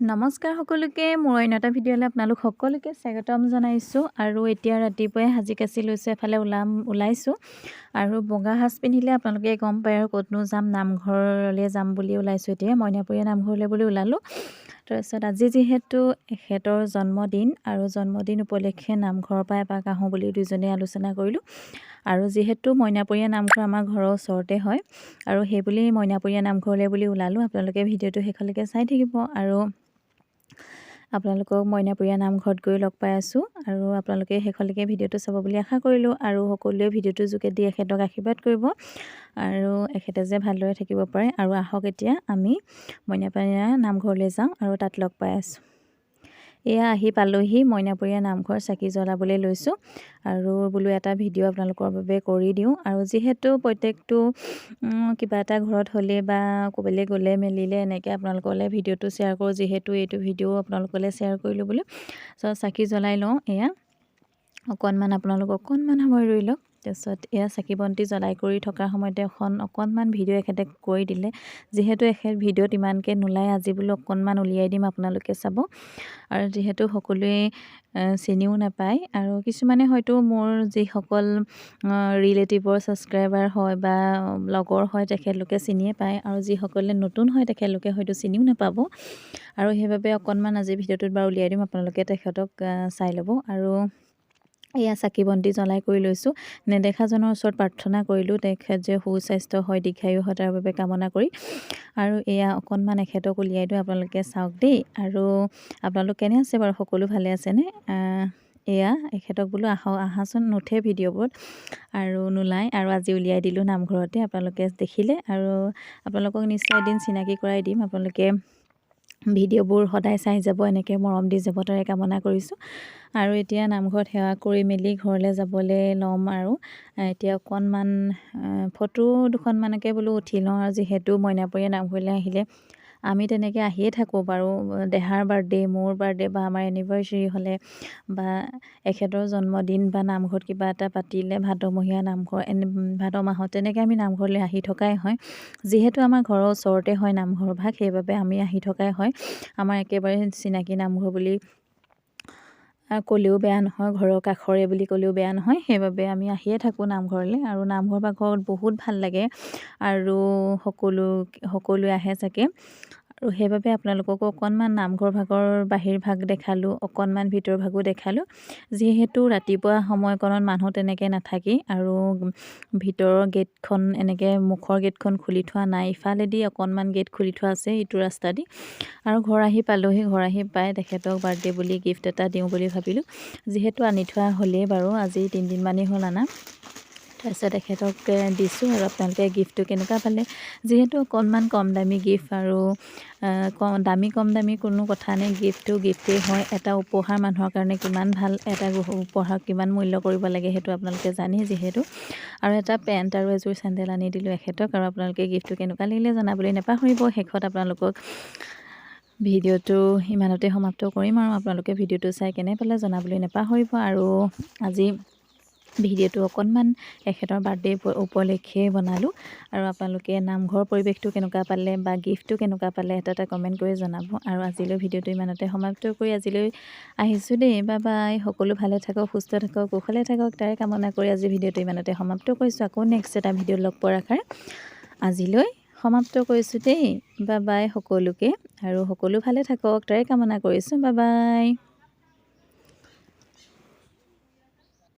নমস্কাৰ সকলোকে মোৰ অন্য এটা ভিডিঅ'লৈ আপোনালোক সকলোকে স্বাগতম জনাইছোঁ। আৰু এতিয়া ৰাতিপুৱাই সাজি কাচি লৈছোঁ এফালে ওলাম ওলাইছোঁ। আৰু বগা সাজ পিন্ধিলে আপোনালোকে গম পায় আৰু ক'তনো যাম নামঘৰলৈ যাম বুলি ওলাইছোঁ এতিয়া। মইনাপুৰীয়া নামঘৰলৈ বুলি ওলালোঁ। তাৰপিছত আজি যিহেতু এখেতৰ জন্মদিন আৰু জন্মদিন উপলক্ষে নামঘৰৰ পৰা এপাক আহোঁ বুলি দুইজনে আলোচনা কৰিলোঁ। আৰু যিহেতু মইনাপৰীয়া নামঘৰ আমাৰ ঘৰৰ ওচৰতে হয় আৰু সেইবুলি মইনাপৰীয়া নামঘৰলৈ বুলি ওলালোঁ। আপোনালোকে ভিডিঅ'টো শেষলৈকে চাই থাকিব আৰু আপোনালোকক মইনাপুৰীয়া নামঘৰত গৈ লগ পাই আছোঁ আৰু আপোনালোকে শেষলৈকে ভিডিঅ'টো চাব বুলি আশা কৰিলোঁ আৰু সকলোৱে ভিডিঅ'টোৰ যোগেদি এখেতক আশীৰ্বাদ কৰিব আৰু এখেতে যে ভালদৰে থাকিব পাৰে আৰু আহক এতিয়া আমি মইনাপুৰীয়া নামঘৰলৈ যাওঁ আৰু তাত লগ পাই আছোঁ। এয়া আহি পালোহি মইনাপুৰীয়া নামঘৰ চাকি জ্বলাবলৈ লৈছোঁ। আৰু বোলো এটা ভিডিঅ' আপোনালোকৰ বাবে কৰি দিওঁ। আৰু যিহেতু প্ৰত্যেকটো কিবা এটা ঘৰত হ'লে বা ক'বলৈ গ'লে মেলিলে এনেকৈ আপোনালোকলৈ ভিডিঅ'টো শ্বেয়াৰ কৰোঁ। যিহেতু এইটো ভিডিঅ' আপোনালোকলৈ শ্বেয়াৰ কৰিলোঁ বোলো। চ' চাকি জ্বলাই লওঁ এয়া। অকণমান আপোনালোক অকণমান সময় ৰৈ লওক। তাৰপিছত এয়া চাকি বন্তি জ্বলাই কৰি থকাৰ সময়তে এখন অকণমান ভিডিঅ' এখেতে কৰি দিলে যিহেতু এখেত ভিডিঅ'ত ইমানকৈ নোলায় আজি বোলো অকণমান উলিয়াই দিম আপোনালোকে চাব। আৰু যিহেতু সকলোৱে চিনিও নাপায় আৰু কিছুমানে হয়তো মোৰ যিসকল ৰিলেটিভৰ ছাবস্ক্ৰাইবাৰ হয় বা লগৰ হয় তেখেতলোকে চিনিয়ে পায় আৰু যিসকলে নতুন হয় তেখেতলোকে হয়তো চিনিও নাপাব। আৰু সেইবাবে অকণমান আজি ভিডিঅ'টোত বাৰু উলিয়াই দিম আপোনালোকে তেখেতক চাই ল'ব। আৰু এয়া চাকি বন্তি জ্বলাই কৰি লৈছোঁ। নেদেখাজনৰ ওচৰত প্ৰাৰ্থনা কৰিলোঁ তেখেত যে সুস্বাস্থ্য হয় দীৰ্ঘায়ু হয় তাৰ বাবে কামনা কৰি। আৰু এয়া অকণমান এখেতক উলিয়াই দিওঁ আপোনালোকে চাওক দেই। আৰু আপোনালোক কেনে আছে বাৰু? সকলো ভালে আছেনে? এয়া এখেতক বোলো আহ আহাচোন নুঠে ভিডিঅ'বোৰত। আৰু নোলায়। আৰু আজি উলিয়াই দিলোঁ নামঘৰতে আপোনালোকে দেখিলে। আৰু আপোনালোকক নিশ্চয় এদিন চিনাকি কৰাই দিম। আপোনালোকে ভিডিঅ'বোৰ সদায় চাই যাব এনেকৈ মৰম দি যাব তাৰে কামনা কৰিছোঁ। আৰু এতিয়া নামঘৰত সেৱা কৰি মেলি ঘৰলৈ যাবলৈ ল'ম আৰু এতিয়া অকণমান ফটো দুখনমানকৈ বোলো উঠি লওঁ আৰু যিহেতু মইনাপৰীয়া নামঘৰলৈ আহিলে আমি তেনেকৈ আহিয়ে থাকোঁ বাৰু দেহাৰ বাৰ্থডে মোৰ বাৰ্থডে বা আমাৰ এনিভাৰ্চেৰী হ'লে বা এখেতৰ জন্মদিন বা নামঘৰত কিবা এটা পাতিলে ভাদমহীয়া নামঘৰ এনে ভাদ মাহত তেনেকৈ আমি নামঘৰলৈ আহি থকাই হয়। যিহেতু আমাৰ ঘৰৰ ওচৰতে হয় নামঘৰ ভাগ সেইবাবে আমি আহি থকাই হয়। আমাৰ একেবাৰে চিনাকি নামঘৰ বুলি ক'লেও বেয়া নহয় ঘৰৰ কাষৰে বুলি ক'লেও বেয়া নহয়। সেইবাবে আমি আহিয়ে থাকোঁ নামঘৰলৈ আৰু নামঘৰ ভাগত বহুত ভাল লাগে। আৰু সকলো সকলোৱে আহে চাগে। আৰু সেইবাবে আপোনালোককো অকণমান নামঘৰ ভাগৰ বাহিৰ ভাগ দেখালোঁ অকণমান ভিতৰ ভাগো দেখালোঁ। যিহেতু ৰাতিপুৱা সময়কণত মানুহ তেনেকৈ নাথাকেই আৰু ভিতৰৰ গেটখন এনেকৈ মুখৰ গেটখন খুলি থোৱা নাই ইফালেদি অকণমান গেট খুলি থোৱা আছে ইটো ৰাস্তা দি আৰু ঘৰ আহি পালোহি ঘৰ আহি পাই তেখেতক বাৰ্থডে বুলি গিফ্ট এটা দিওঁ বুলি ভাবিলোঁ। যিহেতু আনি থোৱা হ'লেই বাৰু আজি তিনিদিনমানেই হ'ল আনা। তাৰপিছত তেখেতক দিছোঁ আৰু আপোনালোকে গিফ্টটো কেনেকুৱা পালে। যিহেতু অকণমান কম দামী গিফ্ট আৰু দামী কম দামী কোনো কথা নাই। গিফ্টটো গিফ্টেই হয়। এটা উপহাৰ মানুহৰ কাৰণে কিমান ভাল এটা উপহাৰ কিমান মূল্য কৰিব লাগে সেইটো আপোনালোকে জানেই যিহেতু। আৰু এটা পেণ্ট আৰু এযোৰ চেণ্ডেল আনি দিলোঁ এখেতক আৰু আপোনালোকে গিফ্টটো কেনেকুৱা লাগিলে জনাবলৈ নাপাহৰিব। শেষত আপোনালোকক ভিডিঅ'টো ইমানতে সমাপ্ত কৰিম আৰু আপোনালোকে ভিডিঅ'টো চাই কেনে পালে জনাবলৈ নাপাহৰিব। আৰু আজি ভিডিঅ'টো অকণমান এখেতৰ বাৰ্থডে উপলক্ষে বনালোঁ। আৰু আপোনালোকে নামঘৰৰ পৰিৱেশটো কেনেকুৱা পালে বা গিফ্টটো কেনেকুৱা পালে এটা এটা কমেণ্ট কৰি জনাব। আৰু আজিলৈ ভিডিঅ'টো ইমানতে সমাপ্ত কৰি আজিলৈ আহিছোঁ দেই। বা বাই। সকলো ভালে থাকক সুস্থ থাকক কুশলে থাকক। তাৰে কামনা কৰি আজি ভিডিঅ'টো ইমানতে সমাপ্ত কৰিছোঁ। আকৌ নেক্সট এটা ভিডিঅ' লগ পোৱাৰ আশাৰে আজিলৈ সমাপ্ত কৰিছোঁ দেই। বা বাই সকলোকে। আৰু সকলো ভালে থাকক তাৰে কামনা কৰিছোঁ। বা বাই।